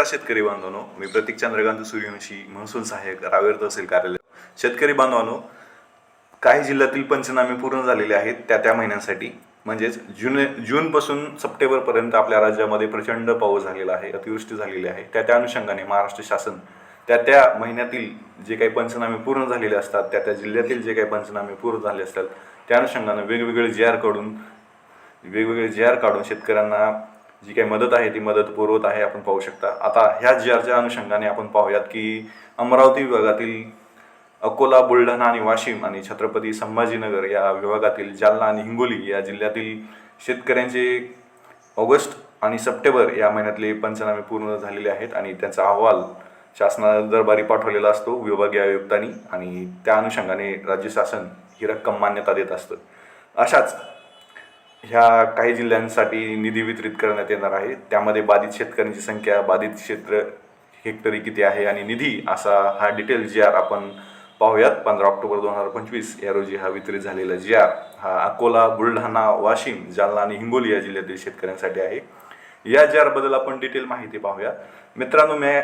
नमस्कार शेतकरी बांधवांनो मी प्रतीक चंद्रकांत सूर्यवंशी महसूल सहाय्यक रावेर तहसील कार्यालय. शेतकरी बांधवांनो काही जिल्ह्यातील पंचनामे पूर्ण झालेले आहेत त्या त्या महिन्यांसाठी. म्हणजेच जून जूनपासून सप्टेंबरपर्यंत आपल्या राज्यामध्ये प्रचंड पाऊस झालेला आहे अतिवृष्टी झालेली आहे. त्या त्या अनुषंगाने महाराष्ट्र शासन त्या त्या महिन्यातील जे काही पंचनामे पूर्ण झालेले असतात त्या त्या जिल्ह्यातील जे काही पंचनामे पूर्ण झाले असतात त्या अनुषंगाने वेगवेगळे जे आर काढून वेगवेगळे जे आर काढून शेतकऱ्यांना जी काही मदत आहे ती मदत पुरवत आहे आपण पाहू शकता. आता ह्या जी आरच्या अनुषंगाने आपण पाहूयात की अमरावती विभागातील अकोला बुलढाणा आणि वाशिम आणि छत्रपती संभाजीनगर या विभागातील जालना आणि हिंगोली या जिल्ह्यातील शेतकऱ्यांचे ऑगस्ट आणि सप्टेंबर या महिन्यातले पंचनामे पूर्ण झालेले आहेत आणि त्यांचा अहवाल शासना दरबारी पाठवलेला असतो विभागीय आयुक्तांनी आणि त्या अनुषंगाने राज्य शासन ही रक्कम मान्यता देत असतं. अशाच ह्या काही जिल्ह्यांसाठी निधी वितरित करण्यात येणार आहे. त्यामध्ये बाधित शेतकऱ्यांची संख्या बाधित क्षेत्र हेक्टरी किती आहे आणि निधी असा हा डिटेल जी आर आपण पाहूयात. पंधरा ऑक्टोबर दोन हजार पंचवीस या रोजी हा वितरित झालेला जी आर हा अकोला बुलढाणा वाशिम जालना आणि हिंगोली या जिल्ह्यातील शेतकऱ्यांसाठी आहे. या जी आरबद्दल आपण डिटेल माहिती पाहूया. मित्रांनो मी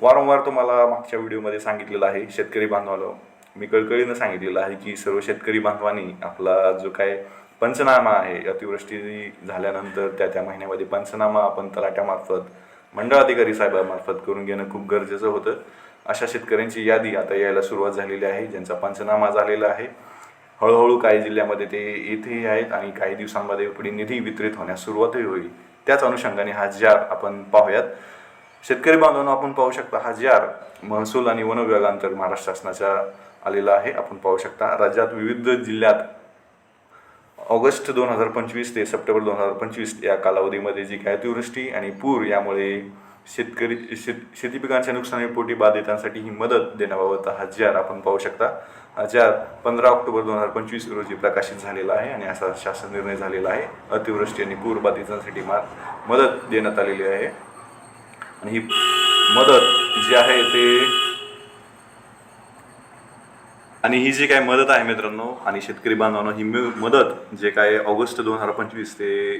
वारंवार तुम्हाला मागच्या व्हिडिओमध्ये सांगितलेलं आहे शेतकरी बांधवाला मी कळकळीनं सांगितलेलं आहे की सर्व शेतकरी बांधवांनी आपला जो काय पंचनामा आहे. अतिवृष्टी झाल्यानंतर त्या त्या महिन्यामध्ये पंचनामा आपण तलाट्यामार्फत मंडळ अधिकारी साहेबामार्फत करून घेणं खूप गरजेचं होतं. अशा शेतकऱ्यांची यादी आता यायला सुरुवात झालेली आहे ज्यांचा पंचनामा झालेला आहे. हळूहळू काही जिल्ह्यामध्ये ते येथेही आहेत आणि काही दिवसांमध्ये पुढे निधी वितरित होण्यास सुरुवातही होईल. त्याच अनुषंगाने हा जार आपण पाहूयात. शेतकरी बांधवांना आपण पाहू शकता हा जार महसूल आणि वन विभागांतर महाराष्ट्र शासनाच्या आलेला आहे. आपण पाहू शकता राज्यात विविध जिल्ह्यात ऑगस्ट दोन हजार पंचवीस ते सप्टेंबर दोन हजार पंचवीस या कालावधीमध्ये जी काय अतिवृष्टी आणि पूर यामुळे शेतकरी शेत शेती पिकांच्या नुकसानीपोटी बाधितांसाठी ही मदत देण्याबाबत हा जार आपण पाहू शकता. हा जार पंधरा ऑक्टोबर दोन हजार पंचवीस रोजी प्रकाशित झालेला आहे आणि असा शासन निर्णय झालेला आहे. अतिवृष्टी आणि पूर बाधितांसाठी मा मदत देण्यात आलेली आहे. आणि ही मदत जी आहे ते आणि ही जी काय मदत आहे मित्रांनो आणि शेतकरी बांधवांनो ही मदत जे काय ऑगस्ट दोन हजार पंचवीस ते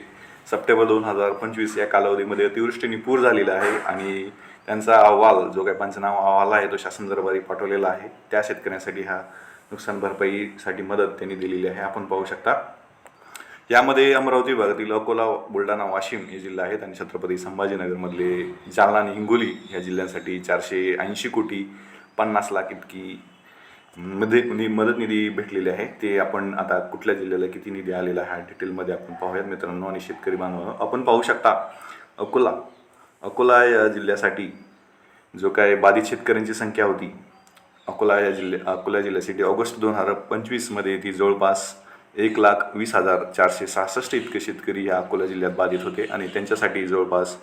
सप्टेंबर दोन हजार पंचवीस या कालावधीमध्ये अतिवृष्टीने पूर झालेला आहे आणि त्यांचा अहवाल जो काय पंचनामा अहवाल आहे तो शासन दरबारी पाठवलेला आहे. त्या शेतकऱ्यांसाठी हा नुकसान भरपाईसाठी मदत त्यांनी दिलेली आहे. आपण पाहू शकता. यामध्ये अमरावती विभागातील अकोला बुलढाणा वाशिम हे जिल्हे आहेत आणि छत्रपती संभाजीनगरमधले जालना आणि हिंगोली या जिल्ह्यांसाठी चारशे ऐंशी कोटी पन्नास लाख इतकी मध्ये नि- मदत निधी भेटलेली आहे. ते आपण आता कुठल्या जिल्ह्याला किती निधी आलेला आहे डिटेलमध्ये आपण पाहूयात मित्रांनो. आणि शेतकरी बांधवांनो आपण पाहू शकता अकोला. अकोला या जिल्ह्यासाठी जो काय बाधित शेतकऱ्यांची संख्या होती अकोला या जिल्ह्या अकोला जिल्ह्यासाठी ऑगस्ट दोन हजार पंचवीसमध्ये ती जवळपास एक लाख वीस हजार चारशे सहासष्ट इतके शेतकरी या अकोला जिल्ह्यात बाधित होते. आणि त्यांच्यासाठी जवळपास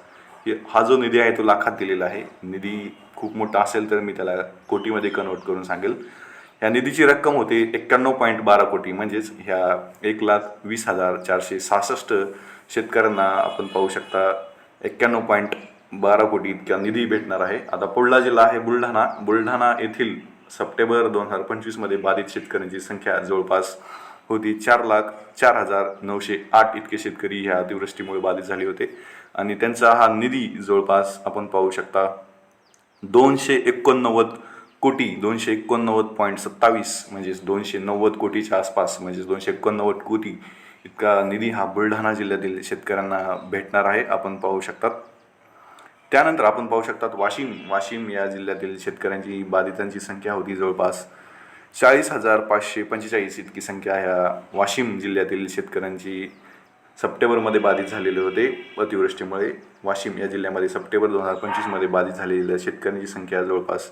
हा जो निधी आहे तो लाखात दिलेला आहे. निधी खूप मोठा असेल तर मी त्याला कोटीमध्ये कन्वर्ट करून सांगेल. ह्या निधीची रक्कम होते एक्क्याण्णव पॉईंट बारा कोटी. म्हणजेच ह्या एक लाख वीस हजार चारशे सहासष्ट शेतकऱ्यांना आपण पाहू शकता एक्क्याण्णव पॉईंट बारा कोटी इतक्या निधी भेटणार आहे. आता पुढला जिल्हा आहे बुलढाणा. बुलढाणा येथील सप्टेंबर दोन हजार पंचवीसमध्ये बाधित शेतकऱ्यांची संख्या जवळपास होती चार लाख चार हजार नऊशे आठ इतके शेतकरी ह्या अतिवृष्टीमुळे बाधित झाले होते. आणि त्यांचा हा निधी जवळपास आपण पाहू शकता दोनशे एकोणनव्वद कोटी दोनशे एकोणनव्वद पॉईंट सत्तावीस म्हणजेच दोनशे नव्वद कोटीच्या आसपास म्हणजेच दोनशे एकोणनव्वद कोटी इतका निधी हा बुलढाणा जिल्ह्यातील शेतकऱ्यांना भेटणार आहे आपण पाहू शकतात. त्यानंतर आपण पाहू शकतात वाशिम. वाशिम या जिल्ह्यातील शेतकऱ्यांची बाधितांची संख्या होती जवळपास चाळीस हजार पाचशे पंचेचाळीस इतकी संख्या ह्या वाशिम जिल्ह्यातील शेतकऱ्यांची सप्टेंबरमध्ये बाधित झालेले होते. अतिवृष्टीमुळे वाशिम या जिल्ह्यामध्ये सप्टेंबर दोन हजार पंचवीसमध्ये बाधित झालेल्या शेतकऱ्यांची संख्या जवळपास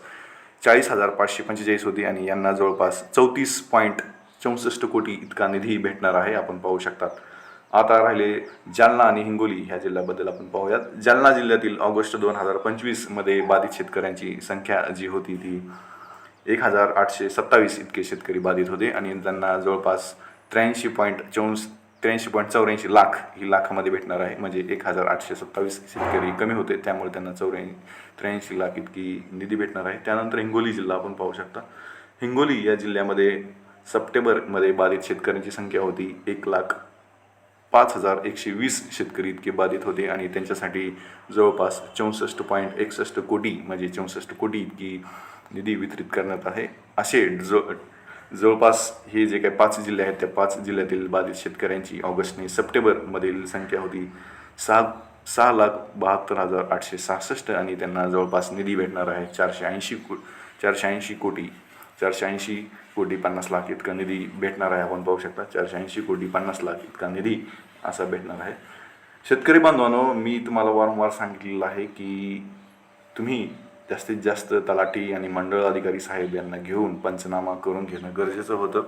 चाळीस हजार पाचशे पंचेचाळीस होती आणि यांना जवळपास चौतीस पॉईंट चौसष्ट कोटी इतका निधी भेटणार आहे आपण पाहू शकतात. आता राहिले जालना आणि हिंगोली ह्या जिल्ह्याबद्दल आपण पाहूयात. जालना जिल्ह्यातील ऑगस्ट दोन हजार पंचवीसमध्ये बाधित शेतकऱ्यांची संख्या जी होती ती एक हजार आठशे सत्तावीस इतके शेतकरी बाधित होते आणि त्यांना जवळपास त्र्याऐंशी पॉईंट चौस त्र्याऐंशी पॉईंट चौऱ्याऐंशी लाख ही लाखामध्ये भेटणार आहे. म्हणजे एक हजार आठशे सत्तावीस शेतकरी कमी होते. त्यामुळे त्यांना चौऱ्याऐंशी त्र्याऐंशी लाख इतकी निधी भेटणार आहे. त्यानंतर हिंगोली जिल्हा आपण पाहू शकता. हिंगोली या जिल्ह्यामध्ये सप्टेंबरमध्ये बाधित शेतकऱ्यांची संख्या होती एक लाख पाच हजार एकशे वीस शेतकरी इतके बाधित होते आणि त्यांच्यासाठी जवळपास चौसष्ट पॉईंट एकसष्ट कोटी म्हणजे चौसष्ट कोटी इतकी निधी वितरित करण्यात आहे. असे ज जवळपास हे जे काही पाच जिल्हे आहेत त्या पाच जिल्ह्यातील बाधित शेतकऱ्यांची ऑगस्टने सप्टेंबरमधील संख्या होती. सहा सहा लाख बहात्तर हजार आठशे सहासष्ट आणि त्यांना जवळपास निधी भेटणार आहे चारशे ऐंशी को चारशे ऐंशी कोटी. चारशे ऐंशी कोटी पन्नास लाख इतका निधी भेटणार आहे आपण पाहू शकता. चारशे ऐंशी कोटी पन्नास लाख इतका निधी असा भेटणार आहे. शेतकरी बांधवांनो मी तुम्हाला वारंवार सांगितलेलं आहे की तुम्ही जास्तीत जास्त तलाठी आणि मंडळ अधिकारी साहेब यांना घेऊन पंचनामा करून घेणं गरजेचं होतं.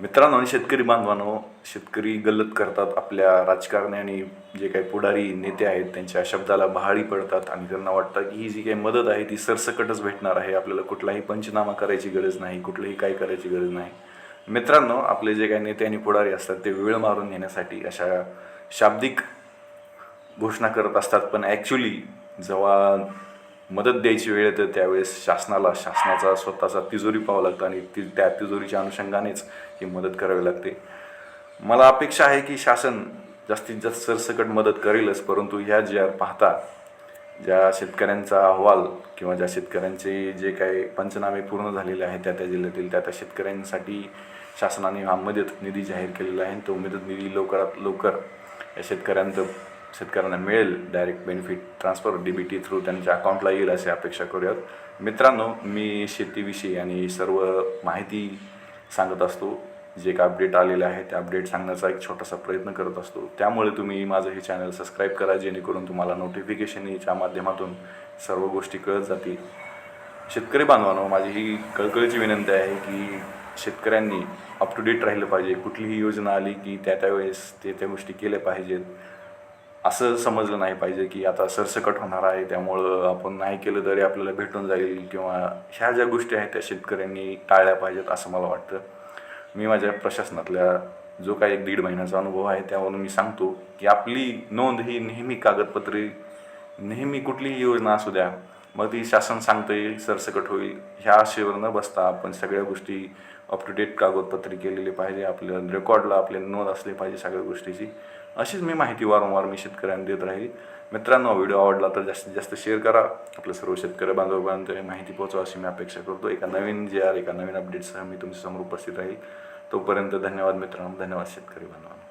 मित्रांनो आणि शेतकरी बांधवांनो शेतकरी गल्लत करतात आपल्या राजकारणी आणि जे काही पुढारी नेते आहेत त्यांच्या शब्दाला बहाळी पडतात आणि त्यांना वाटतं की ही जी काही मदत आहे ती सरसकटच भेटणार आहे. आपल्याला कुठलाही पंचनामा करायची गरज नाही कुठलंही काय करायची गरज नाही. मित्रांनो आपले जे काही नेते आणि पुढारी असतात ते वेळ मारून घेण्यासाठी अशा शाब्दिक घोषणा करत असतात. पण ॲक्च्युली जेव्हा मदत द्यायची वेळ येते त्यावेळेस शासनाला शासनाचा स्वतःचा तिजोरी पाहावं लागतं आणि ती त्या तिजोरीच्या अनुषंगानेच ही मदत करावी लागते. मला अपेक्षा आहे की शासन जास्तीत जास्त सरसकट मदत करेलच परंतु ह्या ज्या पाहता ज्या शेतकऱ्यांचा अहवाल किंवा ज्या शेतकऱ्यांचे जे काही पंचनामे पूर्ण झालेले आहेत त्या त्या जिल्ह्यातील त्या त्या शेतकऱ्यांसाठी शासनाने हा मदत निधी जाहीर केलेला आहे तो मदत निधी लवकरात लवकर या शेतकऱ्यांचं शेतकऱ्यांना मिळेल direct benefit transfer D B T through त्यांच्या अकाउंटला येईल अशी अपेक्षा करूयात. मित्रांनो मी शेतीविषयी आणि सर्व माहिती सांगत असतो. जे काय अपडेट आलेले आहे ते अपडेट सांगण्याचा एक छोटासा प्रयत्न करत असतो. त्यामुळे तुम्ही माझं हे चॅनल सबस्क्राईब करा जेणेकरून तुम्हाला नोटिफिकेशनच्या माध्यमातून सर्व गोष्टी कळत जातील. शेतकरी बांधवांनो माझी ही कळकळीची विनंती आहे की शेतकऱ्यांनी अप टू डेट राहिलं पाहिजे. कुठलीही योजना आली की त्या त्यावेळेस ते त्या गोष्टी केल्या पाहिजेत. असं समजलं नाही पाहिजे की आता सरसकट होणार आहे त्यामुळं आपण नाही केलं तरी आपल्याला भेटून जाईल किंवा ह्या ज्या गोष्टी आहेत त्या शेतकऱ्यांनी टाळल्या पाहिजेत असं मला वाटतं. मी माझ्या प्रशासनातल्या जो काही एक दीड महिन्याचा अनुभव आहे त्यावरून मी सांगतो की आपली नोंद ही नेहमी कागदपत्रे नेहमी कुठलीही योजना असू द्या मग ती शासन सांगतंय सरसकट होईल ह्या आशेवर न बसता आपण सगळ्या गोष्टी अप टू डेट कागदपत्रे केलेली पाहिजे आपल्या रेकॉर्डला आपले नोंद असली पाहिजे सगळ्या गोष्टीची. अशीच मी माहिती वारंवार मी शेतकऱ्यांना देत राहील. मित्रांनो व्हिडिओ आवडला तर जास्तीत जास्त शेअर करा. आपल्या सर्व शेतकरी बांधवांपर्यंत माहिती पोहोचवा अशी मी अपेक्षा करतो. एका नवीन जे आर एका नवीन अपडेटसह मी तुमच्यासमोर उपस्थित राहील. तोपर्यंत धन्यवाद मित्रांनो. धन्यवाद शेतकरी बांधवांना.